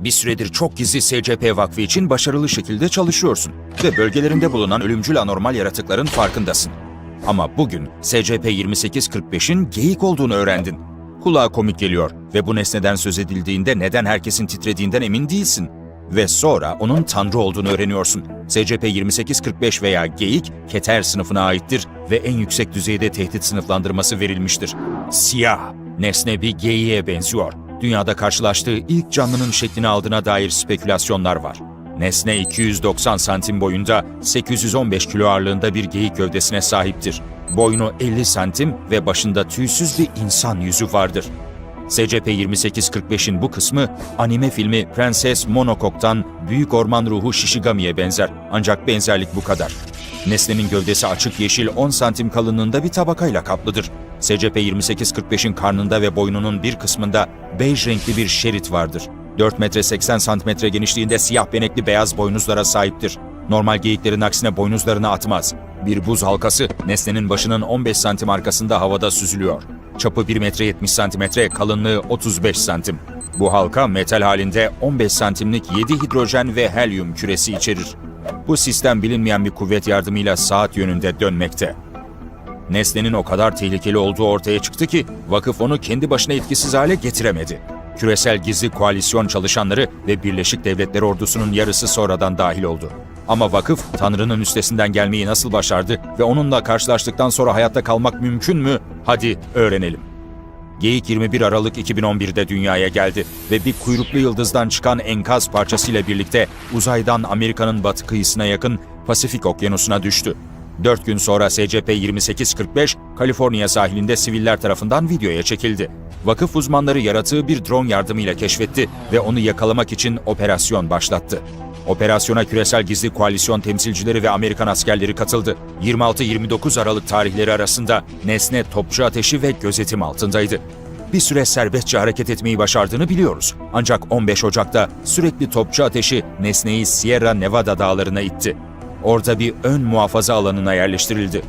Bir süredir çok gizli SCP Vakfı için başarılı şekilde çalışıyorsun ve bölgelerinde bulunan ölümcül anormal yaratıkların farkındasın. Ama bugün SCP-2845'in geyik olduğunu öğrendin. Kulağa komik geliyor ve bu nesneden söz edildiğinde neden herkesin titrediğinden emin değilsin. Ve sonra onun tanrı olduğunu öğreniyorsun. SCP-2845 veya geyik, keter sınıfına aittir ve en yüksek düzeyde tehdit sınıflandırması verilmiştir. Siyah, nesne bir geyiğe benziyor. Dünyada karşılaştığı ilk canlının şeklini aldığına dair spekülasyonlar var. Nesne 290 santim boyunda, 815 kilo ağırlığında bir geyik gövdesine sahiptir. Boynu 50 santim ve başında tüysüz bir insan yüzü vardır. SCP-2845'in bu kısmı anime filmi Prenses Monokok'tan Büyük Orman Ruhu Shishigami'ye benzer. Ancak benzerlik bu kadar. Nesnenin gövdesi açık yeşil 10 santim kalınlığında bir tabakayla kaplıdır. SCP-2845'in karnında ve boynunun bir kısmında bej renkli bir şerit vardır. 4 metre 80 santimetre genişliğinde siyah benekli beyaz boynuzlara sahiptir. Normal geyiklerin aksine boynuzlarını atmaz. Bir buz halkası nesnenin başının 15 santim arkasında havada süzülüyor. Çapı 1 metre 70 santimetre, kalınlığı 35 santim. Bu halka metal halinde 15 santimlik 7 hidrojen ve helyum küresi içerir. Bu sistem bilinmeyen bir kuvvet yardımıyla saat yönünde dönmekte. Nesnenin o kadar tehlikeli olduğu ortaya çıktı ki vakıf onu kendi başına etkisiz hale getiremedi. Küresel gizli koalisyon çalışanları ve Birleşik Devletler ordusunun yarısı sonradan dahil oldu. Ama vakıf Tanrı'nın üstesinden gelmeyi nasıl başardı ve onunla karşılaştıktan sonra hayatta kalmak mümkün mü? Hadi öğrenelim. Geyik 21 Aralık 2011'de dünyaya geldi ve bir kuyruklu yıldızdan çıkan enkaz parçasıyla birlikte uzaydan Amerika'nın batı kıyısına yakın Pasifik Okyanusu'na düştü. Dört gün sonra SCP-2845, Kaliforniya sahilinde siviller tarafından videoya çekildi. Vakıf uzmanları yaratığı bir drone yardımıyla keşfetti ve onu yakalamak için operasyon başlattı. Operasyona küresel gizli koalisyon temsilcileri ve Amerikan askerleri katıldı. 26-29 Aralık tarihleri arasında nesne topçu ateşi ve gözetim altındaydı. Bir süre serbestçe hareket etmeyi başardığını biliyoruz. Ancak 15 Ocak'ta sürekli topçu ateşi nesneyi Sierra Nevada dağlarına itti. Orada bir ön muhafaza alanına yerleştirildi.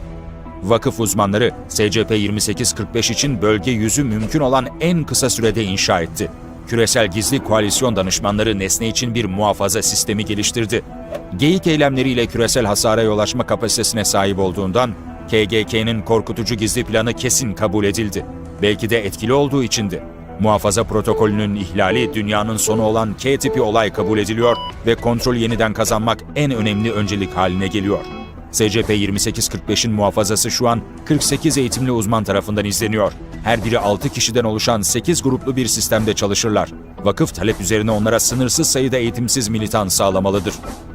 Vakıf uzmanları SCP-2845 için bölge yüzü mümkün olan en kısa sürede inşa etti. Küresel Gizli Koalisyon danışmanları nesne için bir muhafaza sistemi geliştirdi. Geyik eylemleriyle küresel hasara yol açma kapasitesine sahip olduğundan KGK'nin korkutucu gizli planı kesin kabul edildi. Belki de etkili olduğu içindi. Muhafaza protokolünün ihlali dünyanın sonu olan K tipi olay kabul ediliyor ve kontrol yeniden kazanmak en önemli öncelik haline geliyor. SCP-2845'in muhafazası şu an 48 eğitimli uzman tarafından izleniyor. Her biri 6 kişiden oluşan 8 gruplu bir sistemde çalışırlar. Vakıf talep üzerine onlara sınırsız sayıda eğitimsiz militan sağlamalıdır.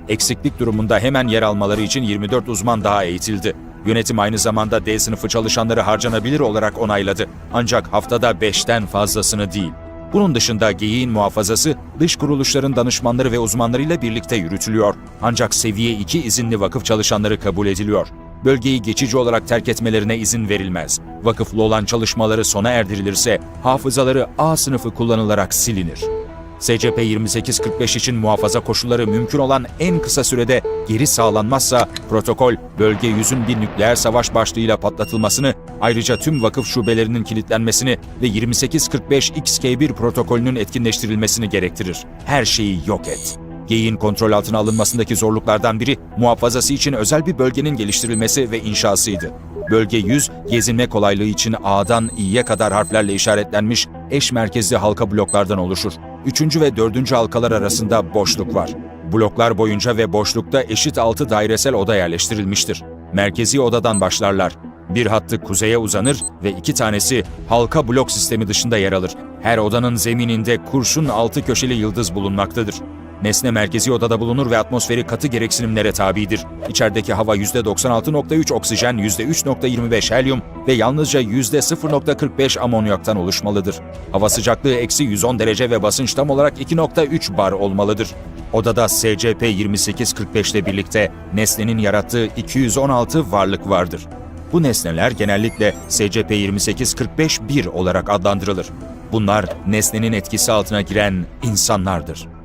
Eksiklik durumunda hemen yer almaları için 24 uzman daha eğitildi. Yönetim aynı zamanda D sınıfı çalışanları harcanabilir olarak onayladı. Ancak haftada 5'ten fazlasını değil. Bunun dışında geyiğin muhafazası dış kuruluşların danışmanları ve uzmanlarıyla birlikte yürütülüyor. Ancak seviye 2 izinli vakıf çalışanları kabul ediliyor. Bölgeyi geçici olarak terk etmelerine izin verilmez. Vakıflı olan çalışmaları sona erdirilirse hafızaları A sınıfı kullanılarak silinir. SCP-2845 için muhafaza koşulları mümkün olan en kısa sürede geri sağlanmazsa protokol bölge yüzün bir nükleer savaş başlığıyla patlatılmasını ayrıca tüm vakıf şubelerinin kilitlenmesini ve 2845-XK1 protokolünün etkinleştirilmesini gerektirir. Her şeyi yok et. Geyiğin kontrol altına alınmasındaki zorluklardan biri muhafazası için özel bir bölgenin geliştirilmesi ve inşasıydı. Bölge 100, gezinme kolaylığı için A'dan İ'ye kadar harflerle işaretlenmiş eş merkezli halka bloklardan oluşur. Üçüncü ve dördüncü halkalar arasında boşluk var. Bloklar boyunca ve boşlukta eşit altı dairesel oda yerleştirilmiştir. Merkezi odadan başlarlar. Bir hattı kuzeye uzanır ve iki tanesi halka blok sistemi dışında yer alır. Her odanın zemininde kurşun altı köşeli yıldız bulunmaktadır. Nesne merkezi odada bulunur ve atmosferi katı gereksinimlere tabidir. İçerideki hava %96.3 oksijen, %3.25 helyum ve yalnızca %0.45 amonyaktan oluşmalıdır. Hava sıcaklığı eksi 110 derece ve basınç tam olarak 2.3 bar olmalıdır. Odada SCP-2845 ile birlikte nesnenin yarattığı 216 varlık vardır. Bu nesneler genellikle SCP-2845-1 olarak adlandırılır. Bunlar nesnenin etkisi altına giren insanlardır.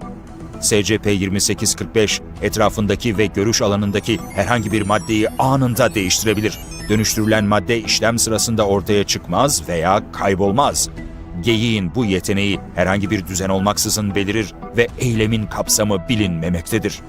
SCP-2845 etrafındaki ve görüş alanındaki herhangi bir maddeyi anında değiştirebilir. Dönüştürülen madde işlem sırasında ortaya çıkmaz veya kaybolmaz. Geyiğin bu yeteneği herhangi bir düzen olmaksızın belirir ve eylemin kapsamı bilinmemektedir.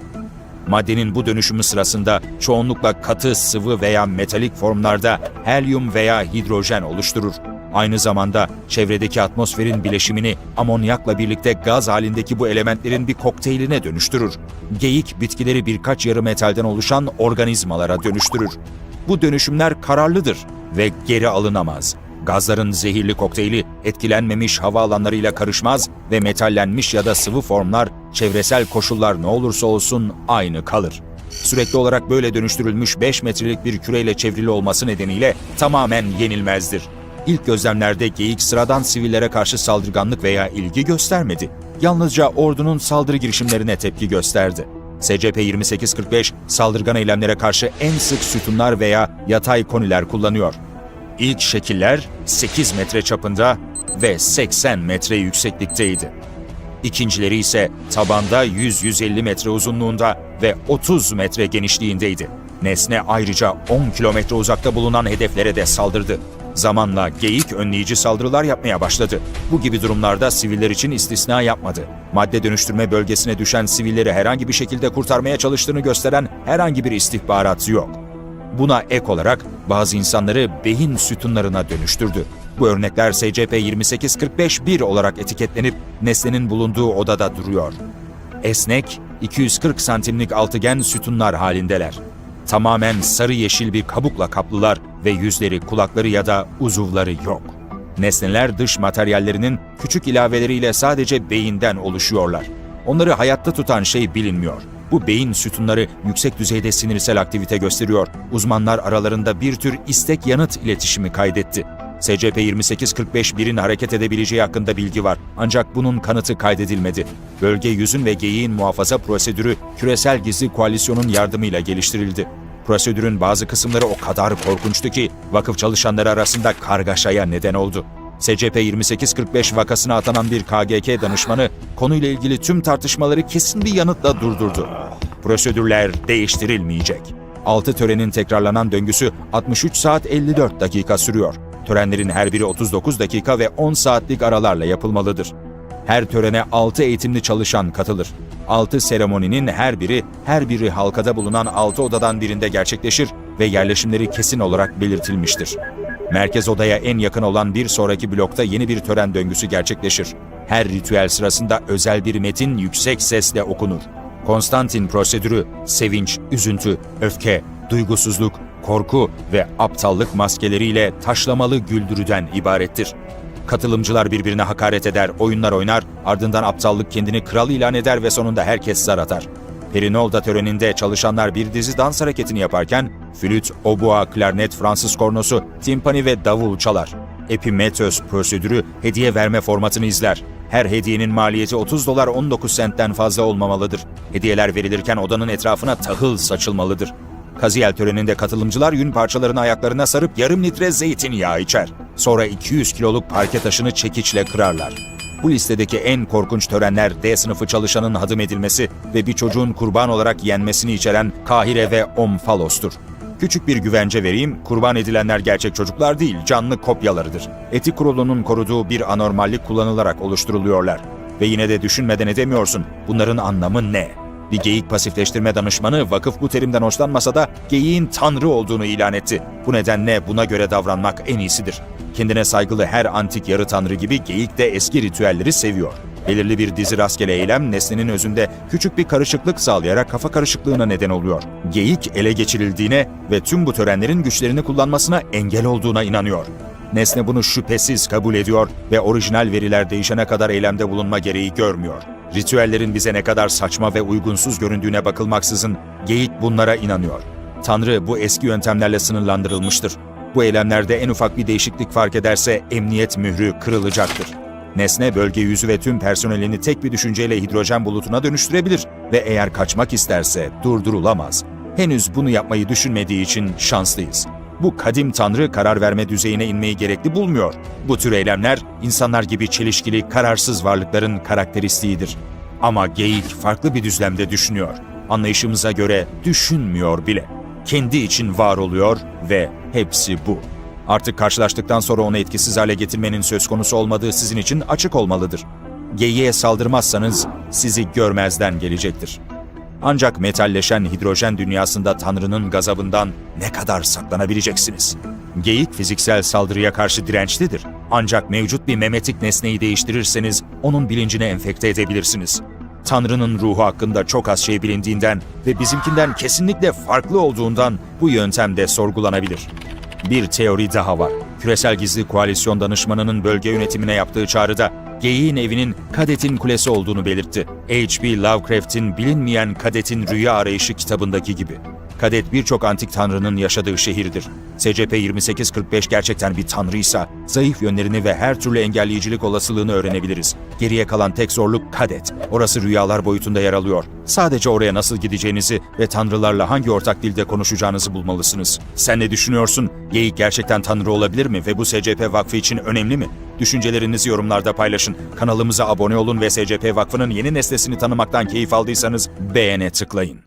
Maddenin bu dönüşümü sırasında çoğunlukla katı, sıvı veya metalik formlarda helyum veya hidrojen oluşturur. Aynı zamanda çevredeki atmosferin bileşimini amonyakla birlikte gaz halindeki bu elementlerin bir kokteyline dönüştürür. Geyik bitkileri birkaç yarı metalden oluşan organizmalara dönüştürür. Bu dönüşümler kararlıdır ve geri alınamaz. Gazların zehirli kokteyli etkilenmemiş hava alanlarıyla karışmaz ve metallenmiş ya da sıvı formlar çevresel koşullar ne olursa olsun aynı kalır. Sürekli olarak böyle dönüştürülmüş 5 metrelik bir küreyle çevrili olması nedeniyle tamamen yenilmezdir. İlk gözlemlerde geyik sıradan sivillere karşı saldırganlık veya ilgi göstermedi. Yalnızca ordunun saldırı girişimlerine tepki gösterdi. SCP-2845 saldırgan eylemlere karşı en sık sütunlar veya yatay koniler kullanıyor. İlk şekiller 8 metre çapında ve 80 metre yükseklikteydi. İkincileri ise tabanda 100-150 metre uzunluğunda ve 30 metre genişliğindeydi. Nesne ayrıca 10 kilometre uzakta bulunan hedeflere de saldırdı. Zamanla geyik önleyici saldırılar yapmaya başladı. Bu gibi durumlarda siviller için istisna yapmadı. Madde dönüştürme bölgesine düşen sivilleri herhangi bir şekilde kurtarmaya çalıştığını gösteren herhangi bir istihbarat yok. Buna ek olarak bazı insanları beyin sütunlarına dönüştürdü. Bu örnekler SCP-2845-1 olarak etiketlenip nesnenin bulunduğu odada duruyor. Esnek, 240 santimlik altıgen sütunlar halindeler. Tamamen sarı yeşil bir kabukla kaplılar ve yüzleri, kulakları ya da uzuvları yok. Nesneler dış materyallerinin küçük ilaveleriyle sadece beyinden oluşuyorlar. Onları hayatta tutan şey bilinmiyor. Bu beyin sütunları yüksek düzeyde sinirsel aktivite gösteriyor. Uzmanlar aralarında bir tür istek-yanıt iletişimi kaydetti. SCP-2845-1'in hareket edebileceği hakkında bilgi var ancak bunun kanıtı kaydedilmedi. Bölge yüzün ve geyiğin muhafaza prosedürü küresel gizli koalisyonun yardımıyla geliştirildi. Prosedürün bazı kısımları o kadar korkunçtu ki vakıf çalışanları arasında kargaşaya neden oldu. SCP-2845 vakasına atanan bir KGK danışmanı konuyla ilgili tüm tartışmaları kesin bir yanıtla durdurdu. Prosedürler değiştirilmeyecek. Altı törenin tekrarlanan döngüsü 63 saat 54 dakika sürüyor. Törenlerin her biri 39 dakika ve 10 saatlik aralarla yapılmalıdır. Her törene 6 eğitimli çalışan katılır. 6 seremoninin her biri, her biri halkada bulunan 6 odadan birinde gerçekleşir ve yerleşimleri kesin olarak belirtilmiştir. Merkez odaya en yakın olan bir sonraki blokta yeni bir tören döngüsü gerçekleşir. Her ritüel sırasında özel bir metin yüksek sesle okunur. Konstantin prosedürü, sevinç, üzüntü, öfke, duygusuzluk, korku ve aptallık maskeleriyle taşlamalı güldürüden ibarettir. Katılımcılar birbirine hakaret eder, oyunlar oynar, ardından aptallık kendini kral ilan eder ve sonunda herkes zar atar. Perinolda töreninde çalışanlar bir dizi dans hareketini yaparken flüt, obua, klarnet, Fransız kornosu, timpani ve davul çalar. Epimetheus prosedürü hediye verme formatını izler. Her hediyenin maliyeti 30 dolar 19 sentten fazla olmamalıdır. Hediyeler verilirken odanın etrafına tahıl saçılmalıdır. Kaziyel töreninde katılımcılar yün parçalarını ayaklarına sarıp yarım litre zeytinyağı içer. Sonra 200 kiloluk parke taşını çekiçle kırarlar. Bu listedeki en korkunç törenler D sınıfı çalışanın hadım edilmesi ve bir çocuğun kurban olarak yenmesini içeren Kahire ve Omfalos'tur. Küçük bir güvence vereyim, kurban edilenler gerçek çocuklar değil, canlı kopyalarıdır. Etik kurulunun koruduğu bir anormallik kullanılarak oluşturuluyorlar. Ve yine de düşünmeden edemiyorsun, bunların anlamı ne? Bir geyik pasifleştirme danışmanı vakıf bu terimden hoşlanmasa da geyiğin tanrı olduğunu ilan etti. Bu nedenle buna göre davranmak en iyisidir. Kendine saygılı her antik yarı tanrı gibi geyik de eski ritüelleri seviyor. Belirli bir dizi rastgele eylem nesnenin özünde küçük bir karışıklık sağlayarak kafa karışıklığına neden oluyor. Geyik ele geçirildiğine ve tüm bu törenlerin güçlerini kullanmasına engel olduğuna inanıyor. Nesne bunu şüphesiz kabul ediyor ve orijinal veriler değişene kadar eylemde bulunma gereği görmüyor. Ritüellerin bize ne kadar saçma ve uygunsuz göründüğüne bakılmaksızın geyik bunlara inanıyor. Tanrı bu eski yöntemlerle sınırlandırılmıştır. Bu eylemlerde en ufak bir değişiklik fark ederse emniyet mührü kırılacaktır. Nesne bölge yüzü ve tüm personelini tek bir düşünceyle hidrojen bulutuna dönüştürebilir ve eğer kaçmak isterse durdurulamaz. Henüz bunu yapmayı düşünmediği için şanslıyız. Bu kadim tanrı karar verme düzeyine inmeyi gerekli bulmuyor. Bu tür eylemler insanlar gibi çelişkili, kararsız varlıkların karakteristiğidir. Ama geyik farklı bir düzlemde düşünüyor. Anlayışımıza göre düşünmüyor bile. Kendi için var oluyor ve hepsi bu. Artık karşılaştıktan sonra onu etkisiz hale getirmenin söz konusu olmadığı sizin için açık olmalıdır. Geyiğe saldırmazsanız sizi görmezden gelecektir. Ancak metalleşen hidrojen dünyasında Tanrı'nın gazabından ne kadar saklanabileceksiniz? Geyik fiziksel saldırıya karşı dirençlidir. Ancak mevcut bir memetik nesneyi değiştirirseniz onun bilincine enfekte edebilirsiniz. Tanrı'nın ruhu hakkında çok az şey bilindiğinden ve bizimkinden kesinlikle farklı olduğundan bu yöntem de sorgulanabilir. Bir teori daha var. Küresel Gizli Koalisyon danışmanının bölge yönetimine yaptığı çağrıda Geyiğin evinin Kadet'in kulesi olduğunu belirtti. H.P. Lovecraft'in Bilinmeyen Kadet'in Rüya Arayışı kitabındaki gibi. Kadet birçok antik tanrının yaşadığı şehirdir. SCP-2845 gerçekten bir tanrıysa, zayıf yönlerini ve her türlü engelleyicilik olasılığını öğrenebiliriz. Geriye kalan tek zorluk Kadet. Orası rüyalar boyutunda yer alıyor. Sadece oraya nasıl gideceğinizi ve tanrılarla hangi ortak dilde konuşacağınızı bulmalısınız. Sen ne düşünüyorsun? Geyik gerçekten tanrı olabilir mi ve bu SCP Vakfı için önemli mi? Düşüncelerinizi yorumlarda paylaşın. Kanalımıza abone olun ve SCP Vakfı'nın yeni nesnesini tanımaktan keyif aldıysanız beğene tıklayın.